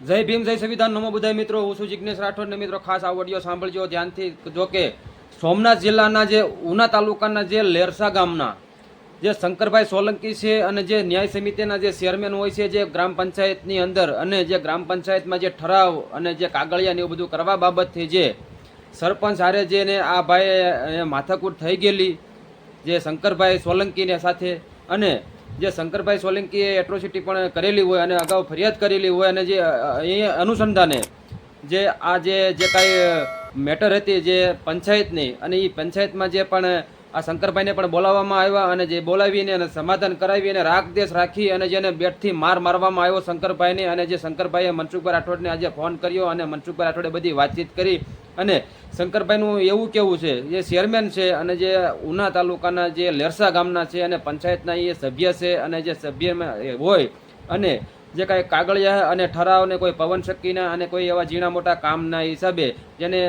જય ભીમ, જય સંવિધાન. નમો બધાય મિત્રો, હું છું જિજ્ઞેશ રાઠોડને મિત્રો ખાસ આ ઓડિયો સાંભળજો ધ્યાનથી. જો કે સોમનાથ જિલ્લાના જે ઉના તાલુકાના જે લેરસા ગામના જે શંકરભાઈ સોલંકી છે અને જે ન્યાય સમિતિના જે ચેરમેન હોય છે, જે ગ્રામ પંચાયતની અંદર અને જે ગ્રામ પંચાયતમાં જે ઠરાવ અને જે કાગળિયા ને એવું બધું કરવા બાબતથી જે સરપંચ હારે જેને આ ભાઈ માથાકૂટ થઈ ગયેલી, જે શંકરભાઈ સોલંકીને સાથે અને જે શંકરભાઈ સોલંકીએ એટ્રોસિટી પણ કરેલી હોય અને અગાઉ ફરિયાદ કરેલી હોય અને જે એ અનુસંધાને જે આ જે જે કાંઈ મેટર હતી જે પંચાયતની અને એ પંચાયતમાં જે પણ આ શંકરભાઈને પણ બોલાવવામાં આવ્યા અને જે બોલાવીને અને સમાધાન કરાવી અને રાગ દેશ રાખી અને જેને બેટથી માર મારવામાં આવ્યો શંકરભાઈને અને જે શંકરભાઈએ મનસુખભાઈ રાઠોડને આજે ફોન કર્યો અને મનસુખભાઈ રાઠોડે બધી વાતચીત કરી અને શંકરભાઈનું એવું કેવું છે, જે ચેરમેન છે અને જે ઉના તાલુકાના જે લેરસા ગામના છે અને પંચાયતના એ સભ્ય છે અને જે સભ્યમાં એ હોય અને જે કાંઈ કાગળિયા અને ઠરાવ ને કોઈ પવન શક્તિના અને કોઈ એવા ઝીણા મોટા કામના હિસાબે જેને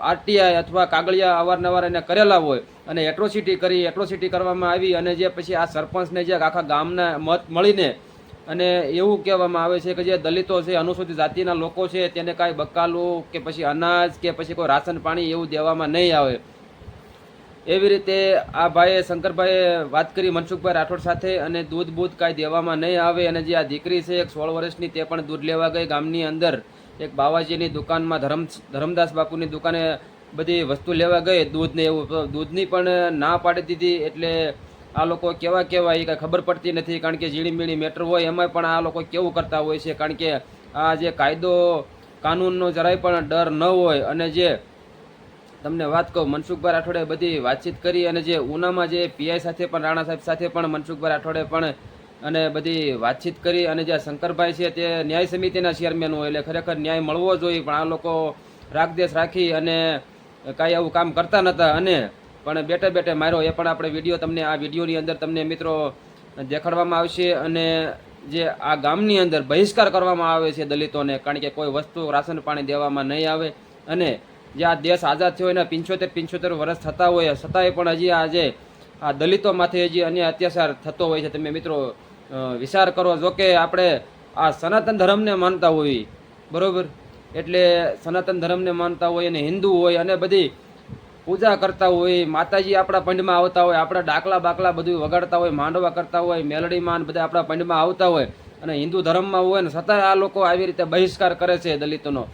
આરટીઆઈ અથવા કાગળિયા અવારનવાર એને કરેલા હોય અને એટ્રોસિટી કરી, એટ્રોસિટી કરવામાં આવી અને જે પછી આ સરપંચને જે આખા ગામના મત મળીને અને એવું કહેવામાં આવે છે કે જે દલિતો છે, અનુસૂચિત જાતિના લોકો છે, તેને કાંઈ બકાલું કે પછી અનાજ કે પછી કોઈ રાશન પાણી એવું દેવામાં નહીં આવે. એવી રીતે આ ભાઈએ, શંકરભાઈએ વાત કરી મનસુખભાઈ રાઠોડ સાથે અને દૂધ બૂધ કાંઈ દેવામાં નહીં આવે અને જે આ દીકરી છે, એક સોળ વર્ષની, તે પણ દૂધ લેવા ગઈ ગામની અંદર. એક બાવાજીની દુકાનમાં ધરમ, ધરમદાસ બાપુની દુકાને બધી વસ્તુ લેવા ગઈ. દૂધને એવું, દૂધની પણ ના પાડી દીધી એટલે આ લોકો કેવા કેવા, એ કાંઈ ખબર પડતી નથી. કારણ કે ઝીણી મીણી મેટર હોય એમાં પણ આ લોકો કેવું કરતા હોય છે? કારણ કે આ જે કાયદો, કાનૂનનો જરાય પણ ડર ન હોય અને જે તમને વાત કહું, મનસુખભાઈ રાઠોડે બધી વાતચીત કરી અને જે ઉનામાં જે પીઆઈ સાથે પણ, રાણા સાહેબ સાથે પણ મનસુખભાઈ રાઠોડે પણ અને બધી વાતચીત કરી અને જે શંકરભાઈ છે તે ન્યાય સમિતિના ચેરમેન હોય, એટલે ખરેખર ન્યાય મળવો જોઈએ, પણ આ લોકો રાગદેશ રાખી અને કાંઈ આવું કામ કરતા નહોતા અને પણ બેઠે બેઠે માર્યો, એ પણ આપણે વીડિયો તમને, આ વિડીયોની અંદર તમને મિત્રો દેખાડવામાં આવશે અને જે આ ગામની અંદર બહિષ્કાર કરવામાં આવે છે દલિતોને, કારણ કે કોઈ વસ્તુ રાશન પાણી દેવામાં નહીં આવે. અને જે આ દેશ આઝાદ થયો એના પંચોતેર પંચોતેર વર્ષ થતા હોય, છતાંય પણ હજી આજે આ દલિતોમાંથી હજી અન્ય અત્યાચાર થતો હોય છે. તમે મિત્રો વિચાર કરો, જો કે આપણે આ સનાતન ધર્મને માનતા હોઈએ બરાબર? એટલે સનાતન ધર્મને માનતા હોય અને હિન્દુ હોય અને બધી પૂજા કરતા હોય, માતાજી આપણા પંડમાં આવતા હોય, આપણા ડાકલા બાકલા બધું વગાડતા હોય, માંડવા કરતા હોય મેલડીમાં બધા આપણા પંડમાં આવતા હોય અને હિન્દુ ધર્મમાં હોય ને છતાં આ લોકો આવી રીતે બહિષ્કાર કરે છે દલિતોનો.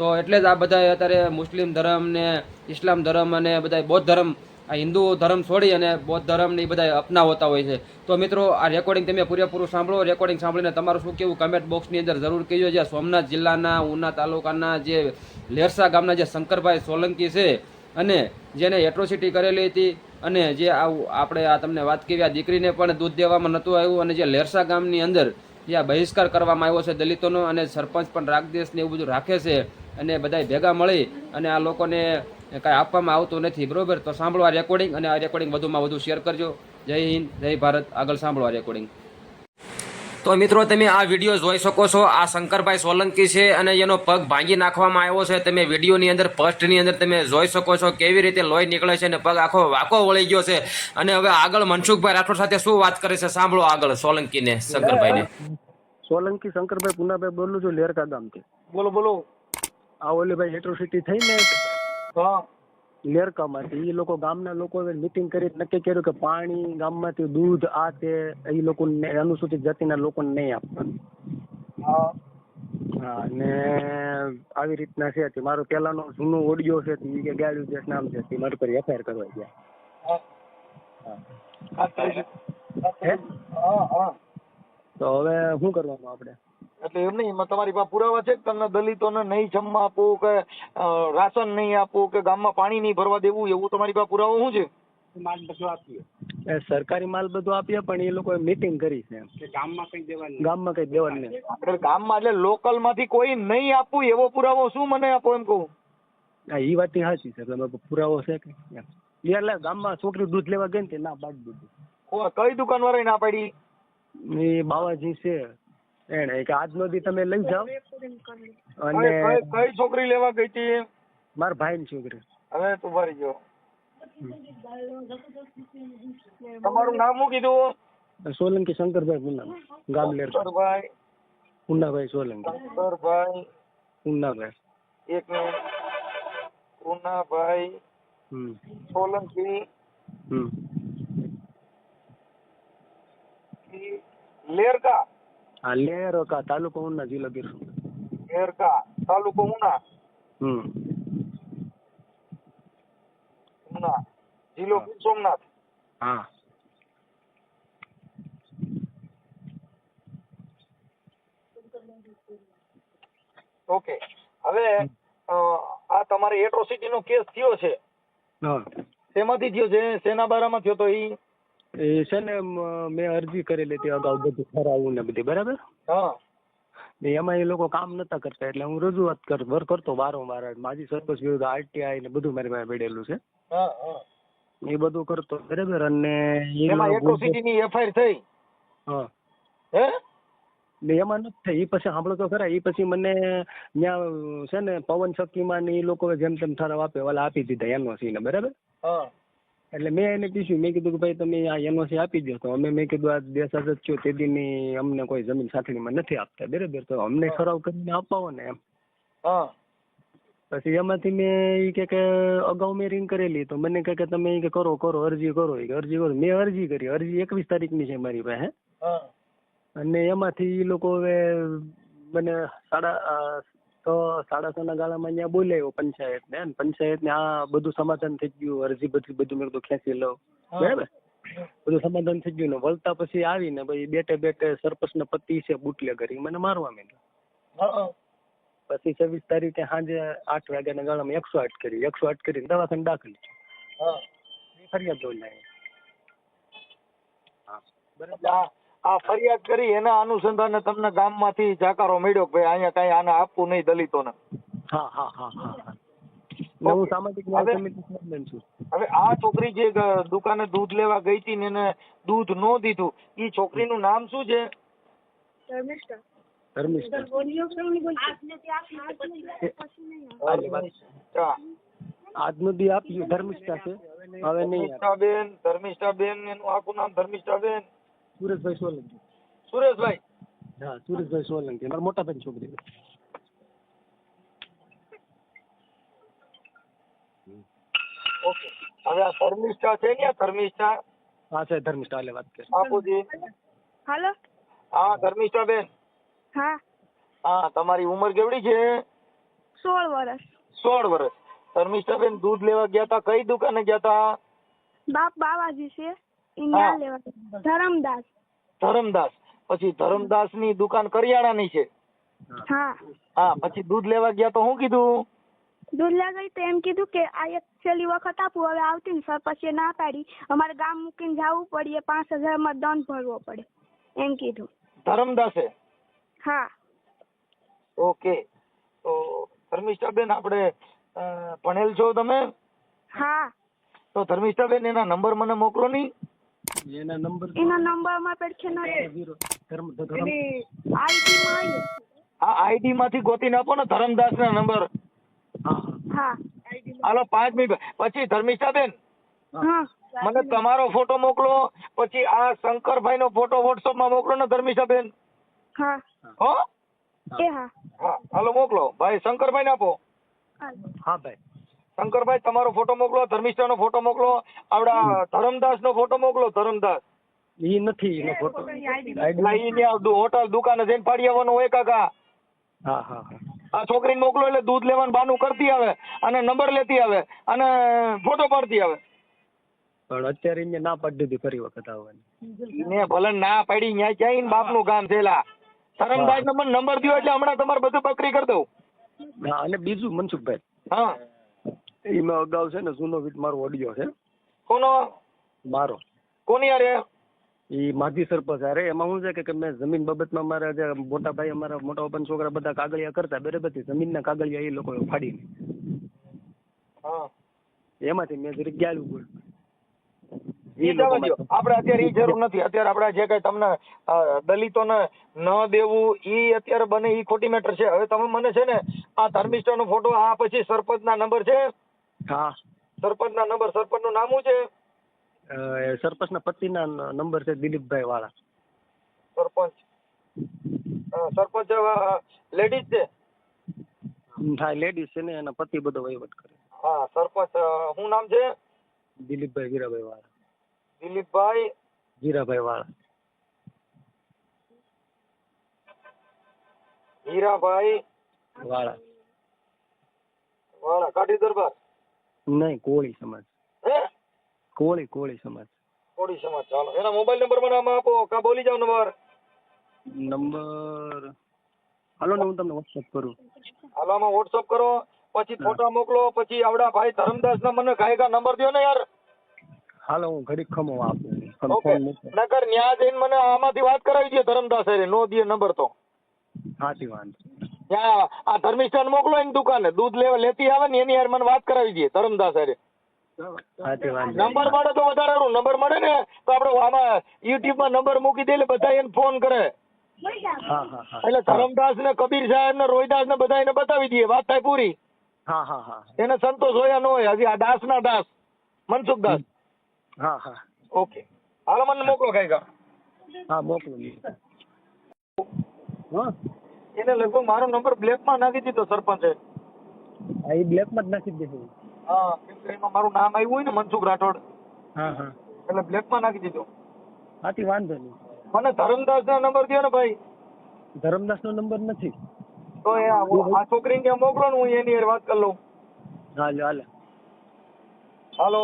તો એટલે જ આ બધા અત્યારે મુસ્લિમ ધર્મ ને ઇસ્લામ ધર્મ અને બધા બૌદ્ધ ધર્મ, આ હિન્દુ ધર્મ છોડી અને બૌદ્ધ ધર્મને એ બધા અપનાવતા હોય છે. તો મિત્રો, આ રેકોર્ડિંગ તમે પૂરેપૂરું સાંભળો. રેકોર્ડિંગ સાંભળીને તમારું શું કેવું? કમેન્ટ બોક્સની અંદર જરૂર કહેજો જે સોમનાથ જિલ્લાના, ઉના તાલુકાના જે લેરસા ગામના જે શંકરભાઈ સોલંકી છે અને જેને એટ્રોસિટી કરેલી હતી અને જે આ આપણે આ તમને વાત કરી આ દીકરીને પણ દૂધ દેવામાં નહોતું આવ્યું અને જે લેરસા ગામની અંદર જે આ બહિષ્કાર કરવામાં આવ્યો છે દલિતોનો અને સરપંચ પણ રાગદેશને એવું બધું રાખે છે અને બધા ભેગા મળી અને આ લોકોને કાંઈ આપવામાં આવતું નથી બરોબર? તો સાંભળો આ રેકોર્ડિંગ અને આ રેકોર્ડિંગ વધુમાં વધુ શેર કરજો. જય હિન્દ જય ભારત. આગળ સાંભળો આ રેકોર્ડિંગ તો મિત્રો તમે આ વીડિયો જોઈ શકો છો. આ શંકરભાઈ સોલંકી છે અને એનો પગ ભાંગી નાખવામાં આવ્યો છે. તમે વિડીયોની અંદર ફર્સ્ટની અંદર તમે જોઈ શકો છો કેવી રીતે લોહી નીકળે છે અને પગ આખો વાકો વળી ગયો છે. અને હવે આગળ મનસુખભાઈ રાઠોડ સાથે શું વાત કરે છે સાંભળો આગળ સોલંકીને શંકરભાઈને. સોલંકી શંકરભાઈ પુનાભાઈ બોલું છું લેરકા ગામથી. બોલો બોલો. આ ઓલીભાઈ એટ્રોસિટી થઈ ને હા. લેરકામાંથી એ લોકો ગામના લોકોએ મિટિંગ કરી નક્કી કર્યું કે પાણી ગામમાંથી દૂધ આ તે એ લોકો અનુસૂચિત જાતિના લોકોને નહીં આપવાનું હા. હા આવી રીતના છે તે મારો પહેલાનો જૂનો ઓડિયો છે તે કે ગાડી દેશ નામ છે તે મારી પર એફઆઈઆર કરવા ગયા. તો હવે શું કરવાનું આપણે? એટલે એમ નહીં તમારી પાસે પુરાવા છે કે તમને દલિતોને નહીં જમવા આપો કે રાશન નહીં આપો કે ગામમાં પાણી નહીં ભરવા દેવું એવું તમારી પાસે પુરાવો શું છે? એ સરકારી માલ બધું આપીએ પણ એ લોકોએ મીટિંગ કરી છે ગામમાં કઈ દેવાનું ગામમાં કઈ દેવાનું નહીં. ગામમાં એટલે લોકલમાંથી કોઈ નહીં આપવું એવો પુરાવો શું મને આપો એમ કહું? હા એ વાત સાચી છે તમે પુરાવો છે કે એટલે ગામમાં છોકરી દૂધ લેવા ગઈ ને ના બાદ દૂધ કઈ દુકાન વાળા ના પાડી? એ બાવાજી છે. એને કે આજનો દી તમે લઈ જાઓ. અને કઈ- કઈ છોકરી લેવા ગઈ હતી મારા ભાઈની છોકરી. હવે તું ભરી ગયો. તમારું નામ શું કીધું? સોલંકી શંકરભાઈ પુના ગામલેર. ભાઈ ઉનાભાઈ સોલંકી. શંકરભાઈ. ઉનાભાઈ એક મિનિટ. ઉનાભાઈ સોલંકી. લેરકા. હા ತಾಲೂಕು તાલુકો ಜಿಲ್ಲಾ ಬೀರ್ ಲೇಯರ್ಕ ತಾಲೂಕು લેરકા ಹ್ಮ್ હમ. ઉના. જિલ્લો સોમનાથ? હા. ઓકે. હવે આ તમારે એટ્રોસિટી નો કેસ થયો છે. હા. શેમાંથી થયો છે? શેના બારામાં થયો તો ઈ? એ છે ને મેં અરજી કરેલી હતી અગાઉ બધું કરાવવું ને બધી બરાબર? હા. એમાં એ લોકો કામ નતા કરતા એટલે હું રજૂઆત કર કરતો વારંવાર માજી સરપંચ વિરુદ્ધ આરટીઆઈ ને બધું મારી પાસે પડેલું છે. એ બધું કરતો બરાબર? અને એમાં એટ્રોસિટી ની એફઆઈઆર થઈ? હા. હે? ને એમાં નથી થઈ એ પછી સાંભળો તો ખરા એ પછી મને ત્યાં છે ને પવન શક્તિમાં ને એ લોકો જેમ તેમ ઠરાવ આપે ઓલા આપી દીધા એનઓસી ને બરાબર? હા. એટલે મેં એને પૂછ્યું મેં કીધું કે ભાઈ તમે આ એનઓસી આપી દો તો અમે મેં કીધું આ દેશ આઝાદ થયો તે દીની અમને કોઈ જમીન સાથળીમાં નથી આપતા. બરાબર? તો અમને ઠરાવ કરીને અપાવો ને એમ. હા. પછી એમાંથી મેં ઈ કે કે અગાઉ મેં રિંગ કરેલી તો મને કે તમે કે કરો કરો અરજી કરો. કે અરજી કરો. મેં અરજી કરી. અરજી એકવીસ તારીખની છે મારી પાસે. અને એમાંથી ઈ લોકો હવે મને સાડા છ સાડા ના ગાળામાં અહીંયા બોલાવ્યો પંચાયત ને પંચાયત ને આ બધું સમાધાન થઈ ગયું. અરજી બધી બધું મેં કીધું ખેંચી લઉં. બરાબર? બધું સમાધાન થઈ ગયું ને વળતા પછી આવીને ભાઈ બેઠે બેઠે સરપંચ ને પતિ છે બુટલે કરી મને મારવા માંડ્યો. પછી છવ્વીસ તારીખે સાંજે આઠ વાગ્યાના ગાળામાં એકસો આઠ કરી એકસો આઠ કરીને દવાખાને દાખલ હા. ફરિયાદ બોલાવી હા. એટલે આ ફરિયાદ કરી એના અનુસંધાને તમને ગામમાંથી જાકારો મળ્યો કે ભાઈ અહીંયા કઈ આને આપવું નહીં દલિતોને. હા હા હા હા હા. ને હું સામાજિક ન્યાય હવે- સમિતિ છું. હવે આ છોકરી જે દુકાને દૂધ લેવા ગઈ હતી ને એને દૂધ નો દીધું ઈ છોકરીનું નામ શું છે? ધર્મિષ્ઠા. હા. આજનો દી આપ્યું ધર્મિષ્ઠા છે હવે નહીં આપે. ધર્મિષ્ઠાબેન ધર્મિષ્ઠાબેન એનું આખું નામ ધર્મિષ્ઠાબેન. સુરેશભાઈ સોલંકી. સુરેશભાઈ? હા સુરેશભાઈ સોલંકી મારા મોટા બેન છોકરી. ઓકે. હવે આ ધર્મિષ્ઠા છે ને ધર્મિષ્ઠા? હા છે ધર્મિષ્ઠા હાલે વાત કરી બાપુજી? હાલો? હા ધર્મિષ્ઠાબેન હા. હા તમારી ઉંમર કેવડી છે? સોળ વર્ષ સોળ વર્ષ ધર્મિષ્ઠાબેન દૂધ લેવા ગયા તા? કઈ દુકાને ગયા તા? બાપ બાવાજી છે. ધરમદાસ. ધરમદાસ. પછી ધરમદાસની દુકાન કરિયાણાની છે. હા. હા પછી દૂધ લેવા ગયા તો શું કીધું? દૂધ લેવા ગઈ તો એમ કીધું કે આ એક છેલ્લી વખત આપું હવે આવતી ને સર પછી ના પાડી. અમારે ગામ મૂકીને જવું પડીએ પાંચ હજારમાં દંડ ભરવો પડે. એમ કીધું. ધરમદાસે? હા. ઓકે. તો ધર્મિષ્ઠાબેન આપણે અ, ભણેલ છો તમે? હા. તો ધર્મિષ્ઠાબેન એના નંબર મને મોકલો નહીં એના નંબર એના પડખે નથી ઝીરો ધર્મ ધર્મ આઈડીમાં આવી આ આઈડી માંથી ગોતીને આપો ને ધરમદાસ ના નંબર. હા હા. હાલો પાંચ મિનિટ પછી ધર્મિષ્ઠાબેન હા. મને તમારો ફોટો મોકલો પછી આ શંકરભાઈ નો ફોટો વોટ્સઅપમાં મોકલો ને ધર્મિષ્ઠાબેન. હા. હો? હા. હા હાલો મોકલો. ભાઈ શંકરભાઈ ને આપો હા ભાઈ. શંકરભાઈ તમારો ફોટો મોકલો ધર્મિષ્ઠા નો ફોટો મોકલો આપડા ધરમદાસ નો ફોટો મોકલો ધરમદાસ. ઈ નથી એનો ફોટો. હોટલ દુકાને જઈને પાડી આવવાનું હોય કાકા. હા હા હા. આ છોકરીને મોકલો એટલે દૂધ લેવાનું બાનું કરતી આવે અને નંબર લેતી આવે અને ફોટો પાડતી આવે. પણ અત્યારે એને ના પાડી દીધી ફરી વખત આવવાની. ને ભલે ના પાડી ન્યા ક્યાંય ને બાપનું કામ થયેલા ધરમદાસ નંબર નંબર દ્યો એટલે હમણાં તમારે બધું બકરી કરી દઉં. હા અને બીજું મનસુખભાઈ. હા. એમાં અગાઉ છે ને જૂનો વીટ મારો ઓડિયો છે. કોનો મારો. કોની અરે ઈ માજી સરપંચ અરે એમાં શું છે કે- મેં જમીન બાબતમાં મારા જે મોટા ભાઈ અમારા મોટા ઓપન છોકરા બધા કાગળિયા કરતા બરાબર જમીનના કાગળિયા એ લોકો ફાડી હા. એમાંથી મેં જરીક ગાળું બોલ. આપણે અત્યારે ઈ જરૂર નથી. અત્યારે આપણે જે કઈ તમને દલિતો દલિતોને ન દેવું ઈ અત્યારે બને ઈ ખોટી મેટર છે. હવે તમે મને છે ને આ ધર્મિષ્ઠનો ફોટો આ પછી સરપંચના નંબર છે. હા. સરપંચના નંબર સરપંચનું નામ શું છે? સરપંચ ના પતિ પતિના નંબર છે દિલીપભાઈ વાળા સરપંચ સરપંચ લેડીઝ છે? હા લેડીઝ છે ને એના પતિ બધો વહીવટ કરે. હા સરપંચ શું નામ છે? દિલીપભાઈ વીરાભાઈ વાળા દિલીપભાઈ? જીરાભાઈ વાળા હીરાભાઈ? વાળા. વાળા કાઠી દરબાર. નહીં કોળી સમાજ. કોળી કોળી સમાજ. કોળી સમાજ ચાલો. એના મોબાઈલ નંબર મને આમાં આપો. કા બોલી જાવ નંબર? નંબર હાલો ને હું તમને વોટ્સઅપ કરું. હાલો આમાં વોટ્સઅપ કરો. પછી ફોટા મોકલો. પછી આવડા ભાઈ ધરમદાસ ના મને ગાયકા નંબર દો ને યાર. હાલો હું ઘડીક ખમો આપું. નગર ન્યા જઈને મને આમાંથી વાત કરાવી દે ધરમદાસ નો દે નંબર તો. સાચી વાંધો આ ધર્મિષ્ઠાન મોકલો એની દુકાને. દૂધ લેવા લેતી આવે ને એની યાર મને વાત કરાવી દે ધરમદાસ હારે. નંબર મળે તો વધારે સારું નંબર મળે ને તો આપણે આમાં યુટ્યુબમાં નંબર મૂકી દે એટલે બધા એને ફોન કરે. એટલે ધરમદાસ ને કબીર સાહેબ ને રોહિદાસ ને બધા એને બતાવી દઈએ. વાત થાય પૂરી. એને સંતોષ હોય ન હોય હજી આ દાસ ના દાસ. મનસુખ દાસ. હા હા. ઓકે. હાલો મને મોકલો કઈ કા હા મોકલો. હા. એને લગભગ મારો નંબર બ્લેકમાં નાખી દીધો સરપંચે. હા એ બ્લેકમાં જ નાખી દીધો હા કેમ કે એમાં મારું નામ આવ્યું હોય ને મનસુખ રાઠોડ. હા હા. એટલે બ્લેકમાં નાખી દીધો. સાચી વાંધો નહીં. મને ધરમદાસ ના નંબર દો ને ભાઈ. ધરમદાસ નો નંબર નથી. તો એ આ આ છોકરીને ત્યાં મોકલો ને હું એની હારે વાત કરી લઉં. હાલે હાલે. હાલો.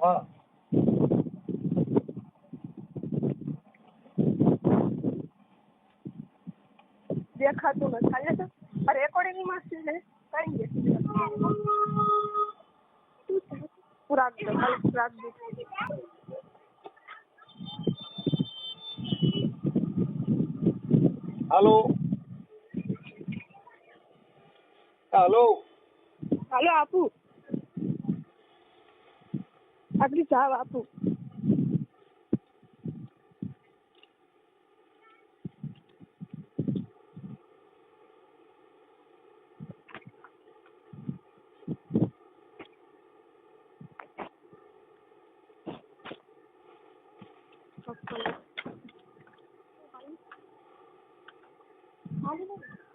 હા. દેખાતું નથી હાલે તો આ રેકોર્ડિંગમાં છે ને કઈ દે. રાખ દો રાખ દો. હાલો. હાલો. હાલો આપું. આટલી ચાવ આપું.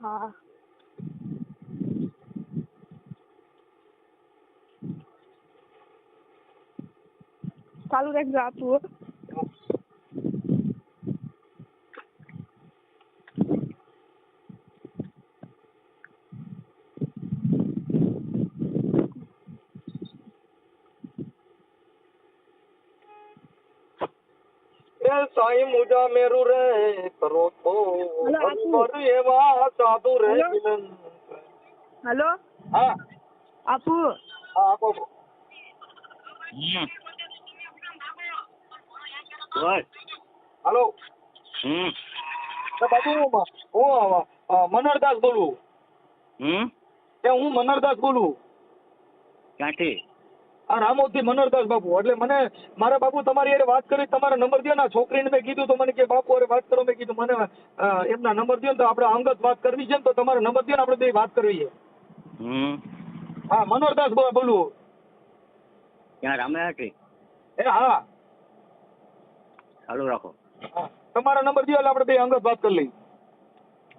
હા ચાલુ રાખજો આપું હો. એ સાઈ મુજા મેરુ રે કરો તો હલો, એવા સાધુ રે હલો. હા. આપુ? હા આપો. હેલો? હમ. તો બાબુ હું મનરદાસ મનોહરદાસ બોલું. હમ? હું મનોહરદાસ બોલું. ક્યાંથી? આ રામોદથી મનોહરદાસ બાબુ એટલે મને મારા બાબુ તમારી અરે વાત કરી તમારા નંબર દો ના છોકરીને મેં કીધું તો મને કે બાપુ અરે વાત કરો. મેં કીધું મને એમના નંબર દો ને તો આપણે અંગત વાત કરવી છે ને તો તમારા નંબર દો ને આપણે બે વાત કરવી છે. હા મનોહરદાસ બોલું. ક્યાં રામાયાથી એ હા. ચાલુ રાખો. તમારા તમારો નંબર દો એટલે આપણે બે અંગત વાત કરી લઈએ.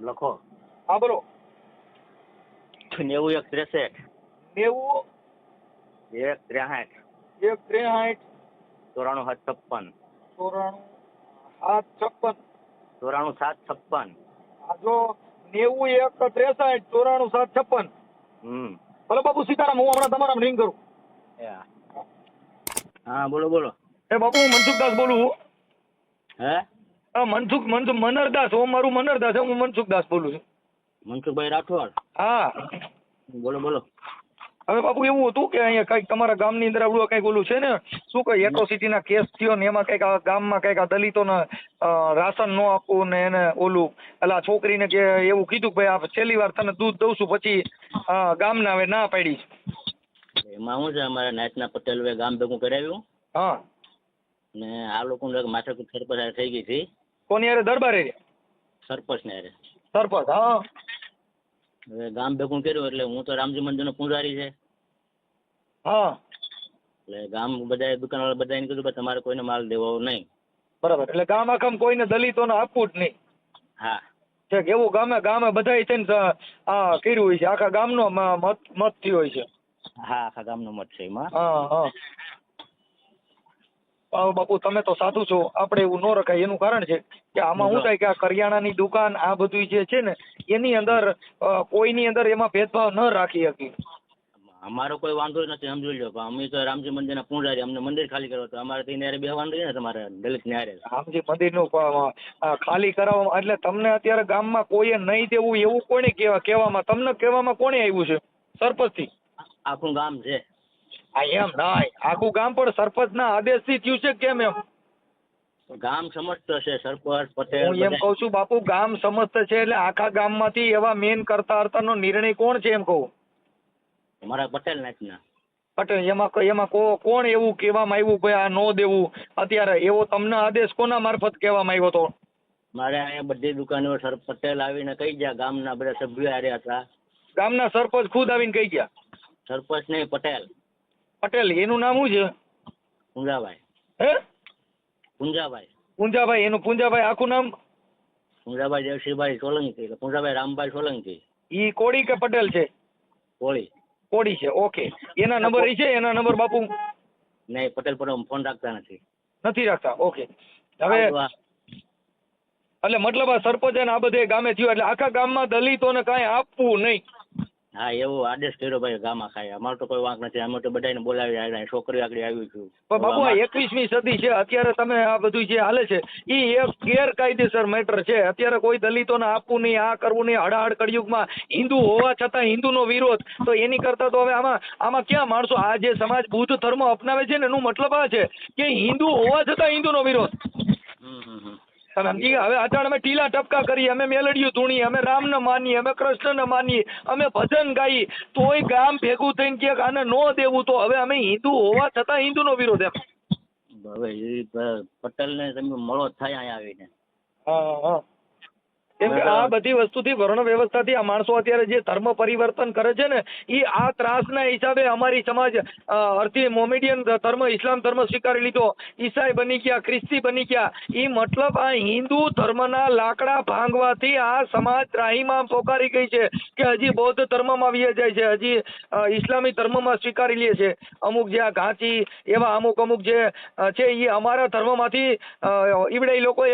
લખો. હા બોલો. નેવું એક ત્રેસઠ. નેવું એક ત્રેસઠ એક ત્રેસાઠ ચોરાણું સાત છપ્પન. ચોરાણું સાત છપ્પન. ચોરાણું સાત છપ્પન. જો નેવું એક ત્રેસાઠ ચોરાણું સાત છપ્પન. હમ. ભલે બાપુ સીતારામ હું હમણાં તમારા રિંગ કરું. હા બોલો બોલો. એ બાપુ હું મનસુખદાસ બોલું હે? મનસુખ મનસુખ મનરદાસ હું મારું મનરદાસ હું મનસુખદાસ બોલું છું. મનસુખભાઈ રાઠોડ? હા. બોલો બોલો. હવે બાપુ એવું હતું કે અહીંયા કંઈક તમારા ગામની અંદર આવડું કંઈક ઓલું છે ને? શું કઈ એટ્રોસિટી ના કેસ થયો ને એમાં કંઈક આ ગામમાં કંઈક આ દલિતોને રાશન ન આપવું ને એને ઓલું. એટલે આ છોકરીને કે એવું કીધું ભાઈ આ છેલ્લી વાર તને દૂધ દઉં છું પછી ગામના હવે ના પાડી એમાં શું છે અમારા નાયતના પટેલ ગામ ભેગું કરાવ્યું. હા. ને આ લોકોને માથાકૂટ સરપંચ થઈ ગઈ હતી. કોની હારે? દરબારે? સરપંચ ને હારે. સરપંચ હા. હવે ગામ ભેગું કર્યું એટલે હું તો રામજી મંદિરનો પૂજારી છે. હા. એટલે ગામ બધા દુકાનવાળા બધાને કીધું કે તમારે કોઈને માલ દેવો નહીં. બરાબર. એટલે ગામ આખમ કોઈને દલિતોને આપવું જ નહીં. હા. છે એવું ગામે ગામે બધાય છે ને આ કર્યું હોય છે. આખા ગામનો મત મત થયો હોય છે. હા આખા ગામનો મત છે એમાં. હા હા, બાપુ તમે તો સાધુ છો. આપણે એવું ન રખાય. એનું કારણ છે કે આમાં શું થાય કે આ કરિયાણાની દુકાન આ બધું જે છે ને એની અંદર કોઈની અંદર એમાં ભેદભાવ ન રાખી શકી અમારો કોઈ વાંધો નથી સમજી લો અમે તો રામજી મંદિરના પૂજારી. અમને મંદિર ખાલી કરવા તો અમારે ત્યાં બેહવાનું વાંધો ને તમારે દલિત ન્યારે. રામજી મંદિરનું ખાલી કરાવવામાં એટલે તમને અત્યારે ગામમાં કોઈએ નહીં દેવું એવું કોને કેવા કહેવામાં તમને કહેવામાં કોણે આવ્યું છે? સરપંચથી. આખું ગામ છે. આ એમ ના આખું ગામ પણ સરપંચના આદેશથી થયું છે કેમ એમ? ગામ સમસ્ત છે સરપંચ પટેલ હું એમ. કહું છું બાપુ ગામ સમસ્ત છે એટલે આખા ગામમાંથી એવા મેન કરતા હર્તાનો નિર્ણય કોણ છે એમ કહું? અમારા પટેલ નાચના પટેલ એમાં એમાં કોણ એવું કહેવામાં આવ્યું? કે આ નો દેવું. અત્યારે એવો તમને આદેશ કોના મારફત કહેવામાં આવ્યો હતો મારે અહીંયા બધી દુકાનો સર પટેલ આવીને કહી ગયા ગામના બધા સભ્યો આવ્યા હતા. ગામના સરપંચ ખુદ આવીને કહી ગયા? સરપંચ નહીં પટેલ. પટેલ એનું નામ શું છે? પુંજાભાઈ. હે? પુંજાભાઈ. પુંજાભાઈ એનું પુંજાભાઈ આખું નામ? પુંજાભાઈ દેવસિંહભાઈ સોલંકી પુંજાભાઈ રામભાઈ સોલંકી. ઈ કોળી કે પટેલ છે? કોળી. કોળી છે ઓકે. એના નંબર ઈ છે એના નંબર બાપુ? નહીં પટેલ પર ફોન રાખતા નથી. નથી રાખતા ઓકે. હવે એટલે મતલબ આ સરપંચ આ બધે ગામે થયું એટલે આખા ગામમાં દલિતોને કાંઈ આપવું નહીં. હા એવો આદેશ કર્યો ભાઈ ગામમાં ખાય અમારો તો કોઈ વાંક નથી. અમે તો બધાને બોલાવી આવ્યા છોકરી આગળ આવી છું. પણ બાબુ એકવીસમી સદી છે. અત્યારે તમે આ બધું જે હાલે છે એ એક ગેરકાયદેસર મેટર છે. અત્યારે કોઈ દલિતોને આપવું નહીં આ કરવું નહીં. હડાહડ કળિયુગમાં હિન્દુ હોવા છતાં હિન્દુનો વિરોધ. તો એની કરતાં તો હવે આમાં આમાં ક્યાં માણસો? આ જે સમાજ બુદ્ધ ધર્મ અપનાવે છે ને એનું મતલબ આ છે કે હિન્દુ હોવા છતાં હિન્દુનો વિરોધ. સમજી ગયા? હવે અચાણ અમે ટીલા ટપકા કરીએ અમે મેલડીયું ધૂણીએ અમે રામને માનીએ અમે કૃષ્ણને માનીએ અમે ભજન ગાઈએ તોય ગામ ભેગું થઈને કે આને નો દેવું તો હવે અમે હિન્દુ હોવા છતાં હિન્દુનો વિરોધ એમ હવે પટેલને તમે મળો થાય અહીંયા આવીને હા હા કેમ કે આ બધી વસ્તુથી વર્ણ વ્યવસ્થાથી આ માણસો અત્યારે જે ધર્મ પરિવર્તન કરે છે ને એ આ ત્રાસના હિસાબે અમારી સમાજ અર્થી મોમેડિયન ધર્મ ઇસ્લામ ધર્મ સ્વીકારી લીધો. ઈસાઈ બની ગયા ખ્રિસ્તી બની ગયા. એ મતલબ આ હિન્દુ ધર્મના લાકડા ભાંગવાથી આ સમાજ ત્રાહીમાં પોકારી ગઈ છે કે હજી બૌદ્ધ ધર્મમાં વી જાય છે હજી ઇસ્લામી ધર્મમાં સ્વીકારી લે છે. અમુક જે આ ઘાંચી એવા અમુક અમુક જે છે એ અમારા ધર્મમાંથી ઈવડે એ લોકોએ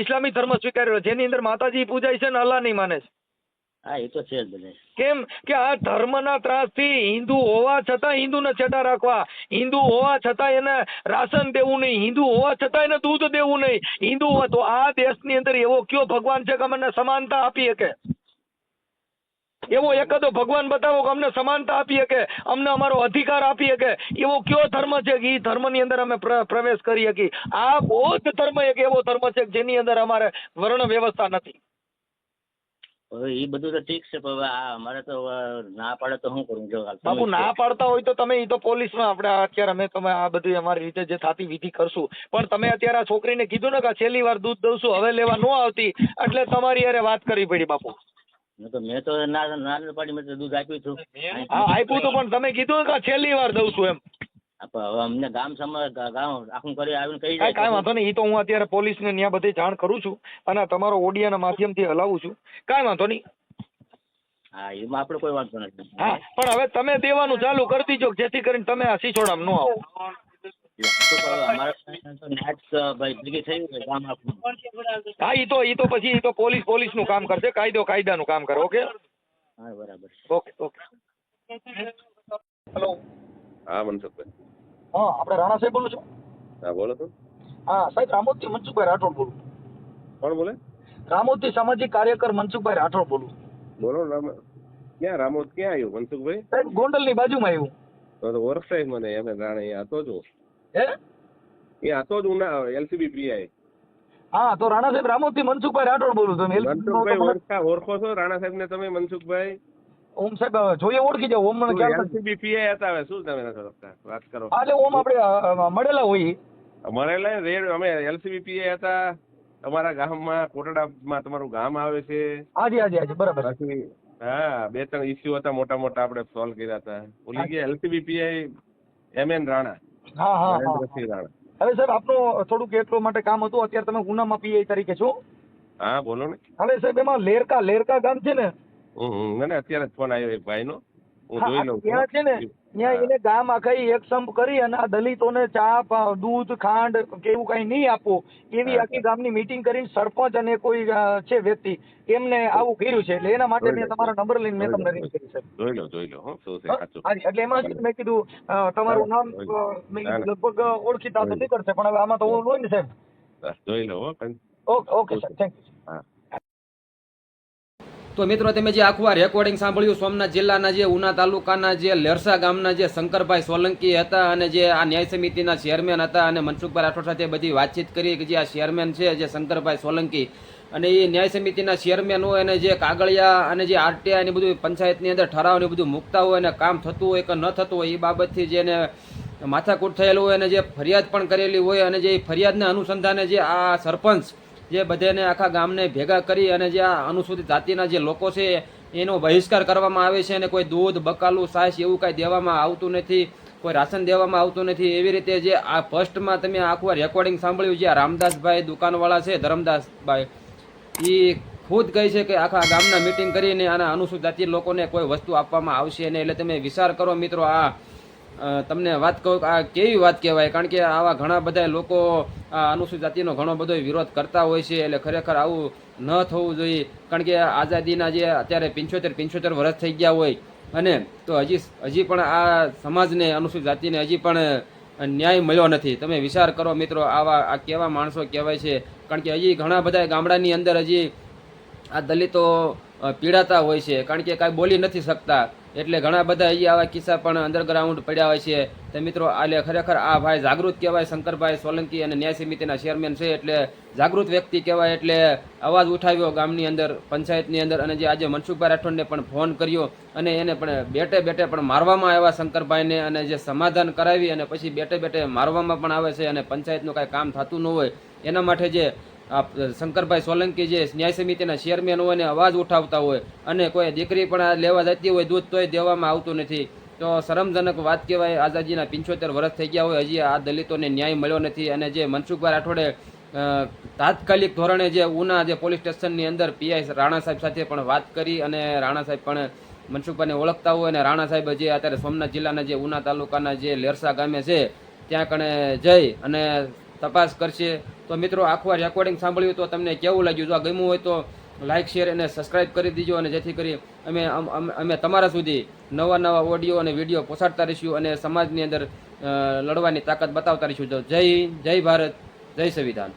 ઇસ્લામી ધર્મ સ્વીકાર્યો. જેની અંદર માતાજી પૂજાય છે ને અલ્લાહ નહીં માને છે. હા એ તો છે જ બધે. કેમ કે આ ધર્મના ત્રાસથી હિન્દુ હોવા છતાં હિન્દુને છેટા રાખવા. હિન્દુ હોવા છતાં એને રાશન દેવું નહીં. હિન્દુ હોવા છતાં એને દૂધ દેવું નહીં. હિન્દુ હોય તો આ દેશની અંદર એવો કયો ભગવાન છે કે અમને સમાનતા આપી શકે? એવો એકાદો ભગવાન બતાવો કે અમને સમાનતા આપી શકે? અમને અમારો અધિકાર આપી શકે? એવો કયો ધર્મ છે કે એ ધર્મની અંદર અમે પ્રવેશ કરી શકીએ? આ બૌદ્ધ ધર્મ એક એવો ધર્મ છે કે જેની અંદર અમારે વર્ણ વ્યવસ્થા નથી. હવે એ બધું તો ઠીક છે પણ હવે આ અમારે તો હવે ના પાડે તો શું કરું? જો બાપુ ના પાડતા હોય તો તમે એ તો પોલીસમાં આપણે અત્યારે અમે તમે આ બધી અમારી રીતે જે થતી વિધિ કરશું. પણ તમે અત્યારે આ છોકરીને કીધું ને કે છેલ્લી વાર દૂધ દઉં છું હવે લેવા ન આવતી એટલે તમારી યારે વાત કરવી પડી બાપુ. મેં તો મેં તો ના ના પાડી મેં દૂધ આપ્યું છું આપ્યું તો પણ તમે કીધું કે છેલ્લી વાર દઉં છું એમ. અમને ગામ સમ ગામ આખું કરી આવીને કહી જાય કાંઈ વાંધો નહીં એ તો હું અત્યારે પોલીસને ત્યાં બધી જાણ કરું છું અને તમારો ઓડિયાના માધ્યમથી હલાવું છું. કાંઈ વાંધો નહીં. હા એમાં આપણે કોઈ વાંધો નથી. હા પણ હવે તમે દેવાનું ચાલુ કરી દીજો જેથી કરીને તમે આ સિસોડામાં ન આવો. તો હવે અમારે તો નાચ ભાઈ ભેગી થઈ ગઈ ગામ આખું હા એ તો એ તો પછી એ તો પોલીસ પોલીસનું કામ કરશે કાયદો કાયદાનું કામ કરે ઓકે? હા બરાબર. Okay okay. હેલો. હા મનસુખભાઈ. હા આપણે રાણા સાહેબ બોલું છું? હા બોલો તો. હા સાહેબ રામોદથી મનસુખભાઈ રાઠોડ બોલું. કોણ બોલે? રામોદથી સામાજિક કાર્યકર મનસુખભાઈ રાઠોડ બોલું. બોલો રામ ક્યાં રામોદ ક્યાં આવ્યું મનસુખભાઈ? સાહેબ ગોંડલની બાજુમાં આવ્યું. તો તો ઓળખાય મને એમ રાણે એ હતો જ હે? એ હતો જ ઉના એલસીબી પીઆઈ હા તો રાણા સાહેબ રામોદથી મનસુખભાઈ રાઠોડ બોલું. તમે મનસુખભાઈ ઓળખા ઓળખો છો? રાણા સાહેબ ને તમે મનસુખભાઈ? ઓમ સાહેબ જોઈએ ઓળખી જાવ ઓમ મને ખ્યાલ નથી પીઆઈ હતા હવે શું તમે નથી ઓળખતા વાત કરો? હા એટલે ઓમ આપણે મળેલા હોય. મળેલા રેડ અમે એલસીબી પીઆઈ હતા. તમારા ગામમાં કોટડામાં તમારું ગામ આવે છે. હાજી હાજી હાજી બરાબર. હા બે ત્રણ ઇસ્યુ હતા મોટા મોટા આપણે સોલ્વ કર્યા હતા. ભૂલી ગયા LCB PI M N Rana. હા હા હા નરેન્દ્રસિંહ રાણા. હવે સાહેબ આપનું થોડુંક એટલું માટે કામ હતું. અત્યારે તમે ગુનામાં પીઆઈ તરીકે છો. હા બોલો ને. હવે સાહેબ એમાં લેરકા લેરકા ગામ છે ને હમ હમ. ના, ના અત્યારે ફોન આવ્યો એક ભાઈનો. હું જોઈ લઉં ત્યાં છે ને ત્યાં એને ગામ આખા એક સંપ કરી અને આ દલિતોને ચા દૂધ ખાંડ કે એવું કઈ નહીં આપવું એવી આખી. ગામની મીટિંગ કરીને સરપંચ અને કોઈ છે વ્યક્તિ એમને આવું કર્યું છે. એટલે એના માટે મેં તમારો નંબર લઈને મેં તમને રિંગ કરી સાહેબ જોઈ લો જોઈ લો એટલે એમાં છે મેં કીધું તમારું નામ લગભગ ઓળખીતા તો કરશે પણ હવે આમાં તો હું હોય ને. સાહેબ જોઈ લો okay okay sir thank you હા. તો મિત્રો, તમે જે આખું આ રેકોર્ડિંગ સાંભળ્યું, સોમનાથ જિલ્લાના જે ઉના તાલુકાના જે લેરસા ગામના જે શંકરભાઈ સોલંકી હતા અને જે આ ન્યાય સમિતિના ચેરમેન હતા અને મનસુખભાઈ રાઠોડ સાથે બધી વાતચીત કરી કે જે આ ચેરમેન છે, જે શંકરભાઈ સોલંકી. અને એ ન્યાય સમિતિના ચેરમેન હોય અને જે કાગળિયા અને જે આરટીઆઈ ને બધું પંચાયતની અંદર ઠરાવ ને બધું મૂકતા હોય અને કામ થતું હોય કે ન થતું હોય, એ બાબતથી જેને માથાકૂટ થયેલું હોય અને જે ફરિયાદ પણ કરેલી હોય અને જે ફરિયાદના અનુસંધાને જે આ સરપંચ જે બધાને આખા ગામને ભેગા કરી અને જે આ અનુસૂચિત જાતિના જે લોકો છે, એનો બહિષ્કાર કરવામાં આવે છે અને કોઈ દૂધ, બકાલું, સાસ એવું કાંઈ દેવામાં આવતું નથી, કોઈ રાશન દેવામાં આવતું નથી. એવી રીતે જે આ ફર્સ્ટમાં તમે આખું રેકોર્ડિંગ સાંભળ્યું જે આ રામદાસભાઈ દુકાનવાળા છે, ધરમદાસભાઈ એ ખુદ કહે છે કે આખા ગામના મિટિંગ કરીને આના અનુસૂચિત જાતિ લોકોને કોઈ વસ્તુ આપવામાં આવશે નહીં. એટલે તમે વિચાર કરો મિત્રો, આ તમને વાત કહું આ કેવી વાત કહેવાય? કારણ કે આવા ઘણા બધા લોકો આ અનુસૂચિત જાતિનો ઘણો બધો વિરોધ કરતા હોય છે એટલે ખરેખર આવું ન થવું જોઈએ. કારણ કે આઝાદીના જે અત્યારે પંચોતેર પંચોતેર વર્ષ થઈ ગયા હોય અને તો હજી હજી પણ આ સમાજને અનુસૂચિત જાતિને હજી પણ ન્યાય મળ્યો નથી. તમે વિચાર કરો મિત્રો, આવા, આ કેવા માણસો કહેવાય છે. કારણ કે હજી ઘણા બધા ગામડાની અંદર હજી આ દલિતો પીડાતા હોય છે. કારણ કે કાંઈ બોલી નથી શકતા. એટલે ઘણા બધા એ આવા કિસ્સા પણ અંડરગ્રાઉન્ડ પડ્યા હોય છે. તો મિત્રો, આલે ખરેખર આ ભાઈ જાગૃત કહેવાય, શંકરભાઈ સોલંકી અને ન્યાય સમિતિના ચેરમેન છે એટલે જાગૃત વ્યક્તિ કહેવાય એટલે અવાજ ઉઠાવ્યો ગામની અંદર, પંચાયતની અંદર અને જે આજે મનસુખભાઈ રાઠોડને પણ ફોન કર્યો અને એને પણ બેટે બેઠે પણ મારવામાં આવ્યા શંકરભાઈને અને જે સમાધાન કરાવી અને પછી બેટે બેટે મારવામાં પણ આવે છે અને પંચાયતનું કાંઈ કામ થતું ન હોય. એના માટે જે શંકરભાઈ સોલંકી જે ન્યાય સમિતિના ચેરમેન હોય ને અવાજ ઉઠાવતા હોય અને કોઈ દીકરી પણ આ લેવા જતી હોય દૂધ તોય દેવામાં આવતું નથી. તો શરમજનક વાત કહેવાય, આઝાદીના પંચોતેર વર્ષ થઈ ગયા હોય, હજી આ દલિતોને ન્યાય મળ્યો નથી અને જે મનસુખભાઈ રાઠોડે તાત્કાલિક ધોરણે જે ઉના જે પોલીસ સ્ટેશનની અંદર પીઆઈ રાણા સાહેબ સાથે પણ વાત કરી અને રાણા સાહેબ પણ મનસુખભાઈને ઓળખતા હોય અને રાણા સાહેબ જે અત્યારે સોમનાથ જિલ્લાના જે ઉના તાલુકાના જે લેરસા ગામે છે, ત્યાં કણે જઈ અને તપાસ કરશે. તો મિત્રો, આખું રેકોર્ડિંગ સાંભળ્યું તો તમને કેવું લાગ્યું? જો આ ગમ્યું હોય તો લાઇક શેર અને સબસ્ક્રાઇબ કરી દીજો અને જેથી કરી અમે અમ- તમારા સુધી નવા નવા ઓડિયો અને વીડિયો પહોંચાડતા રહીશું અને સમાજની અંદર લડવાની તાકાત બતાવતા રહીશું. જય જય ભારત, જય સંવિધાન.